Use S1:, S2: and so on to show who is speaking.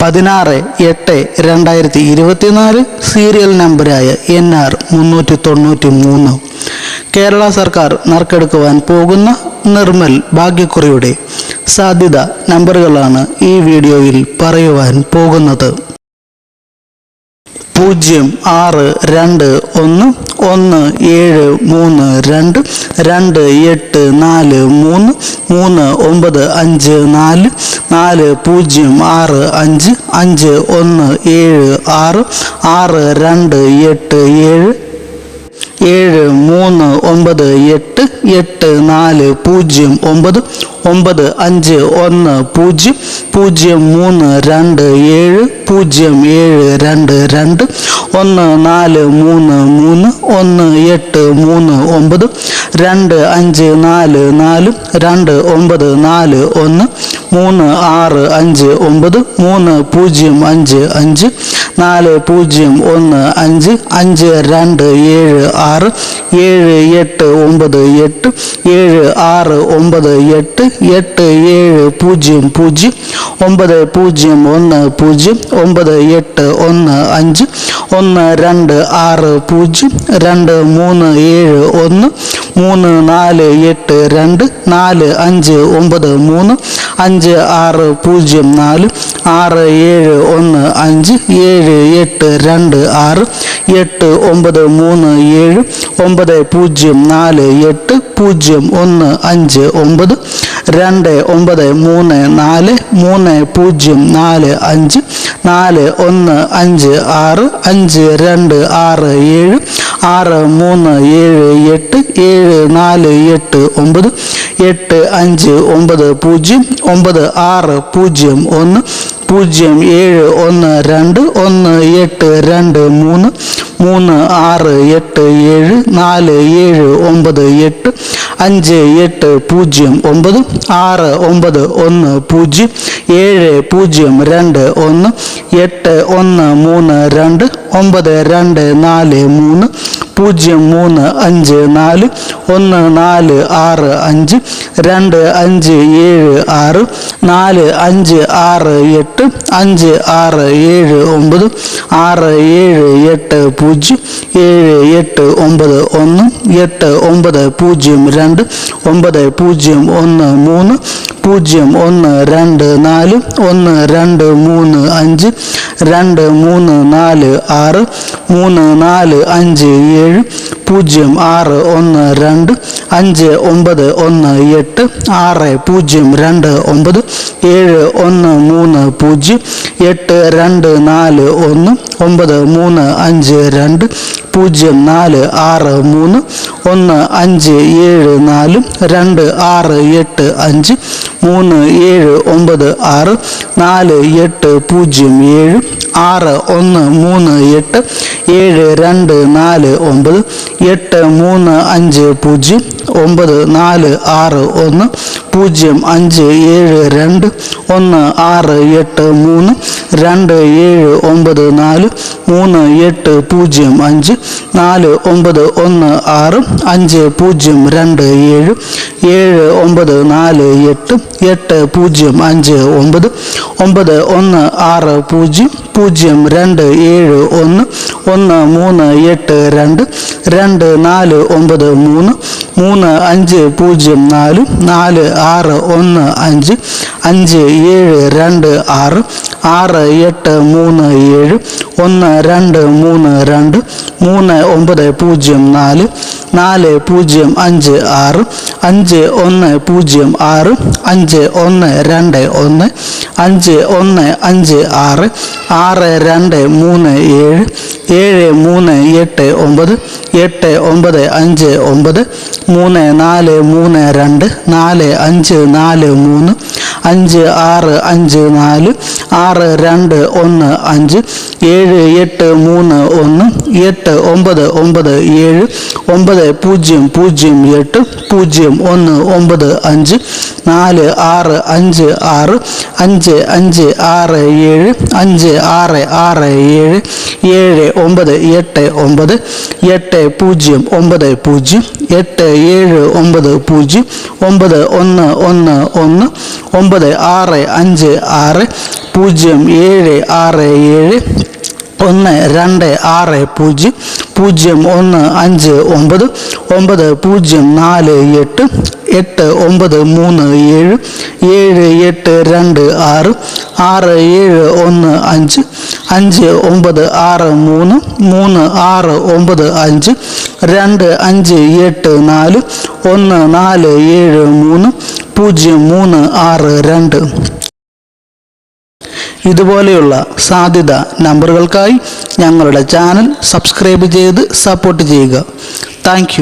S1: പതിനാറ് എട്ട് രണ്ടായിരത്തി ഇരുപത്തിനാല് സീരിയൽ നമ്പറായ എൻ ആർ മുന്നൂറ്റി തൊണ്ണൂറ്റി മൂന്ന്. കേരള സർക്കാർ നറുക്കെടുക്കുവാൻ പോകുന്ന നിർമ്മൽ ഭാഗ്യക്കുറിയുടെ സാധ്യത നമ്പറുകളാണ് ഈ വീഡിയോയിൽ പറയുവാൻ പോകുന്നത്. പൂജ്യം ആറ് രണ്ട് ഒന്ന് ഒന്ന് ഏഴ് മൂന്ന് രണ്ട് രണ്ട് എട്ട് നാല് മൂന്ന് മൂന്ന് ഒമ്പത് അഞ്ച് നാല് നാല് പൂജ്യം ആറ് അഞ്ച് അഞ്ച് ഒന്ന് ഏഴ് ആറ് ആറ് രണ്ട് എട്ട് ഏഴ് ഏഴ് മൂന്ന് ഒമ്പത് എട്ട് എട്ട് നാല് പൂജ്യം ഒമ്പത് ഒമ്പത് അഞ്ച് ഒന്ന് പൂജ്യം പൂജ്യം മൂന്ന് രണ്ട് ഏഴ് പൂജ്യം ഏഴ് രണ്ട് രണ്ട് ഒന്ന് നാല് മൂന്ന് മൂന്ന് ഒന്ന് എട്ട് മൂന്ന് ഒമ്പത് രണ്ട് അഞ്ച് നാല് നാല് രണ്ട് ഒമ്പത് നാല് ഒന്ന് മൂന്ന് ആറ് അഞ്ച് ഒമ്പത് മൂന്ന് പൂജ്യം അഞ്ച് അഞ്ച് നാല് പൂജ്യം ഒന്ന് അഞ്ച് അഞ്ച് രണ്ട് ഏഴ് ആറ് ഏഴ് എട്ട് ഒമ്പത് എട്ട് ഏഴ് ആറ് ഒമ്പത് എട്ട് എട്ട് ഏഴ് പൂജ്യം പൂജ്യം ഒമ്പത് പൂജ്യം ഒന്ന് പൂജ്യം ഒമ്പത് എട്ട് ഒന്ന് അഞ്ച് ഒന്ന് രണ്ട് ആറ് പൂജ്യം രണ്ട് മൂന്ന് ഏഴ് ഒന്ന് മൂന്ന് നാല് എട്ട് രണ്ട് നാല് അഞ്ച് ഒമ്പത് മൂന്ന് അഞ്ച് ആറ് പൂജ്യം നാല് ആറ് ഏഴ് ഒന്ന് അഞ്ച് ഏഴ് എട്ട് രണ്ട് ആറ് എട്ട് ഒമ്പത് മൂന്ന് ഏഴ് ഒമ്പത് പൂജ്യം നാല് എട്ട് പൂജ്യം ഒന്ന് അഞ്ച് ഒമ്പത് രണ്ട് ഒമ്പത് മൂന്ന് നാല് മൂന്ന് പൂജ്യം നാല് അഞ്ച് നാല് ഒന്ന് അഞ്ച് ആറ് അഞ്ച് രണ്ട് ആറ് ഏഴ് ആറ് മൂന്ന് ഏഴ് എട്ട് ഏഴ് നാല് എട്ട് ഒമ്പത് എട്ട് അഞ്ച് ഒമ്പത് പൂജ്യം ഒമ്പത് ആറ് പൂജ്യം ഒന്ന് പൂജ്യം ഏഴ് ഒന്ന് രണ്ട് ഒന്ന് എട്ട് രണ്ട് മൂന്ന് മൂന്ന് ആറ് എട്ട് ഏഴ് നാല് ഏഴ് ഒമ്പത് എട്ട് അഞ്ച് എട്ട് പൂജ്യം ഒമ്പത് ആറ് ഒമ്പത് ഒന്ന് പൂജ്യം ഏഴ് പൂജ്യം രണ്ട് ഒന്ന് എട്ട് ഒന്ന് മൂന്ന് രണ്ട് ഒമ്പത് രണ്ട് നാല് മൂന്ന് പൂജ്യം മൂന്ന് അഞ്ച് നാല് ഒന്ന് നാല് ആറ് അഞ്ച് രണ്ട് അഞ്ച് ഏഴ് ആറ് നാല് അഞ്ച് ആറ് എട്ട് അഞ്ച് ആറ് ഏഴ് ഒമ്പത് ആറ് ഏഴ് എട്ട് പൂജ്യം ഏഴ് എട്ട് ഒമ്പത് ഒന്ന് എട്ട് ഒമ്പത് പൂജ്യം രണ്ട് ഒമ്പത് പൂജ്യം ഒന്ന് മൂന്ന് പൂജ്യം ഒന്ന് രണ്ട് നാല് ഒന്ന് രണ്ട് മൂന്ന് അഞ്ച് രണ്ട് മൂന്ന് നാല് ആറ് മൂന്ന് നാല് അഞ്ച് ഏഴ് പൂജ്യം ആറ് ഒന്ന് രണ്ട് അഞ്ച് ഒമ്പത് ഒന്ന് എട്ട് ആറ് പൂജ്യം രണ്ട് ഒമ്പത് ഏഴ് ഒന്ന് മൂന്ന് പൂജ്യം എട്ട് രണ്ട് നാല് ഒന്ന് ഒമ്പത് മൂന്ന് അഞ്ച് രണ്ട് പൂജ്യം നാല് ആറ് മൂന്ന് ഒന്ന് അഞ്ച് ഏഴ് നാല് രണ്ട് ആറ് എട്ട് അഞ്ച് മൂന്ന് ഏഴ് ഒമ്പത് ആറ് നാല് എട്ട് പൂജ്യം ഏഴ് ആറ് ഒന്ന് മൂന്ന് എട്ട് ഏഴ് രണ്ട് നാല് ഒമ്പത് എട്ട് മൂന്ന് അഞ്ച് പൂജ്യം ഒമ്പത് നാല് ആറ് ഒന്ന് പൂജ്യം അഞ്ച് ഏഴ് രണ്ട് ഒന്ന് ആറ് എട്ട് മൂന്ന് രണ്ട് ഏഴ് ഒമ്പത് നാല് മൂന്ന് എട്ട് പൂജ്യം അഞ്ച് നാല് ഒമ്പത് ഒന്ന് ആറ് അഞ്ച് പൂജ്യം രണ്ട് ഏഴ് ഏഴ് ഒമ്പത് നാല് എട്ട് എട്ട് പൂജ്യം അഞ്ച് ഒമ്പത് ഒമ്പത് ഒന്ന് ആറ് പൂജ്യം പൂജ്യം രണ്ട് ഏഴ് ഒന്ന് ഒന്ന് മൂന്ന് എട്ട് രണ്ട് രണ്ട് നാല് ഒമ്പത് മൂന്ന് മൂന്ന് അഞ്ച് പൂജ്യം നാല് നാല് ആറ് ഒന്ന് അഞ്ച് അഞ്ച് ഏഴ് രണ്ട് ആറ് ആറ് എട്ട് മൂന്ന് ഏഴ് ഒന്ന് രണ്ട് മൂന്ന് രണ്ട് മൂന്ന് ഒമ്പത് പൂജ്യം നാല് നാല് പൂജ്യം അഞ്ച് ആറ് അഞ്ച് ഒന്ന് പൂജ്യം ആറ് അഞ്ച് ഒന്ന് രണ്ട് ഒന്ന് അഞ്ച് ഒന്ന് അഞ്ച് ആറ് ആറ് രണ്ട് മൂന്ന് ഏഴ് ഏഴ് മൂന്ന് എട്ട് ഒമ്പത് എട്ട് ഒമ്പത് അഞ്ച് ഒമ്പത് മൂന്ന് നാല് മൂന്ന് രണ്ട് നാല് അഞ്ച് നാല് മൂന്ന് അഞ്ച് ആറ് അഞ്ച് നാല് ആറ് രണ്ട് ഒന്ന് അഞ്ച് ഏഴ് എട്ട് മൂന്ന് ഒന്ന് എട്ട് ഒമ്പത് ഒമ്പത് ഏഴ് ഒമ്പത് പൂജ്യം പൂജ്യം എട്ട് പൂജ്യം ഒന്ന് ഒമ്പത് അഞ്ച് നാല് ആറ് അഞ്ച് ആറ് അഞ്ച് അഞ്ച് ആറ് ഏഴ് അഞ്ച് ആറ് ആറ് ഏഴ് ഏഴ് ഒമ്പത് എട്ട് ഒമ്പത് എട്ട് പൂജ്യം ഒമ്പത് പൂജ്യം എട്ട് ഏഴ് ഒമ്പത് പൂജ്യം ഒമ്പത് ഒന്ന് ഒന്ന് ഒന്ന് ഒമ്പത് ആറ് അഞ്ച് ആറ് പൂജ്യം ഏഴ് ആറ് ഏഴ് ഒന്ന് രണ്ട് ആറ് പൂജ്യം പൂജ്യം ഒന്ന് അഞ്ച് ഒമ്പത് ഒമ്പത് പൂജ്യം നാല് എട്ട് എട്ട് ഒമ്പത് മൂന്ന് ഏഴ് ഏഴ് എട്ട് രണ്ട് ആറ് ആറ് ഏഴ് ഒന്ന് അഞ്ച് അഞ്ച് ഒമ്പത് ആറ് മൂന്ന് മൂന്ന് ആറ് ഒമ്പത് അഞ്ച് രണ്ട് അഞ്ച് എട്ട് നാല് ഒന്ന് നാല് ഏഴ് മൂന്ന് പൂജ്യം മൂന്ന് ആറ് രണ്ട്. ഇതുപോലെയുള്ള സാധ്യത നമ്പറുകൾക്കായി ഞങ്ങളുടെ ചാനൽ സബ്സ്ക്രൈബ് ചെയ്ത് സപ്പോർട്ട് ചെയ്യുക. താങ്ക്